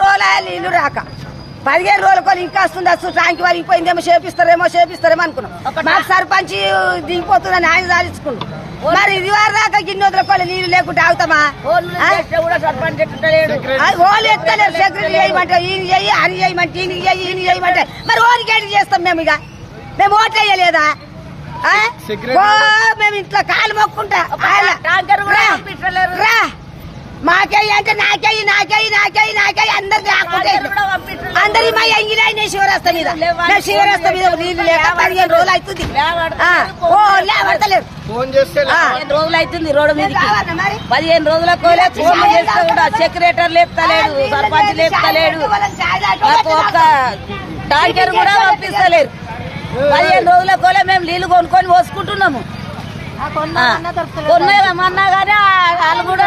రోజులు ఇల్లు రాక. పదిహేను రోజుల కొని ఇంకా వస్తుంది? అసలు ట్యాంక్ వాళ్ళు ఇంపోయిందేమో చేపిస్తారేమో చేపిస్తారేమో అనుకున్నాం. మాకు సర్పంచ్ దిగిపోతుందని ఆయన సాధించుకున్నాం మరి ఇది వారు దాకా గిన్నె వదులుకోవాలి నీళ్ళు లేకుంటే ఆగుతామా? అది ఓళ్ళు ఎత్తలేరు. సెక్రటరీ చేయమంటే ఈయన చెయ్యి అని చేయమంటే ఈయన చెయ్యి ఈయన చేయమంటే. మరి ఓడికి ఏంటి చేస్తాం మేము ఇక? మేము ఓట్లు వేయలేదా? ఆ? ఓ, మేము ఇంట్లో కాలు మొక్కుంటా. రా. మాకేయి అంటే నాకేయి నాకేయి నాకేయి నాకేయి అందరికి ఆకుంటే అందరి మా ఎంగిలైన శివరాస్త మీద. మేము శివరాస్త మీద నీళ్ళు లేక పదిహేను రోజులు అవుతుంది. ఆ, ఓ లేవడతలేరు ఫోన్ చేస్తే ఆ. పదిహేను రోజులు అవుతుంది రోడ్డు మరి? పదిహేను రోజుల కోలే ఫోన్ చేస్తే కూడా సెక్రటరీ లేపుతలేడు సర్పంచ్ లేపుతలేడు. మాకు ఒక్క టాంకర్ కూడా పంపిస్తలేరు. పదిహేను రోజుల కోలే మేము నీళ్ళు కొనుక్కొని పోసుకుంటున్నాము. కొన్నామన్నా కానీ వాళ్ళు కూడా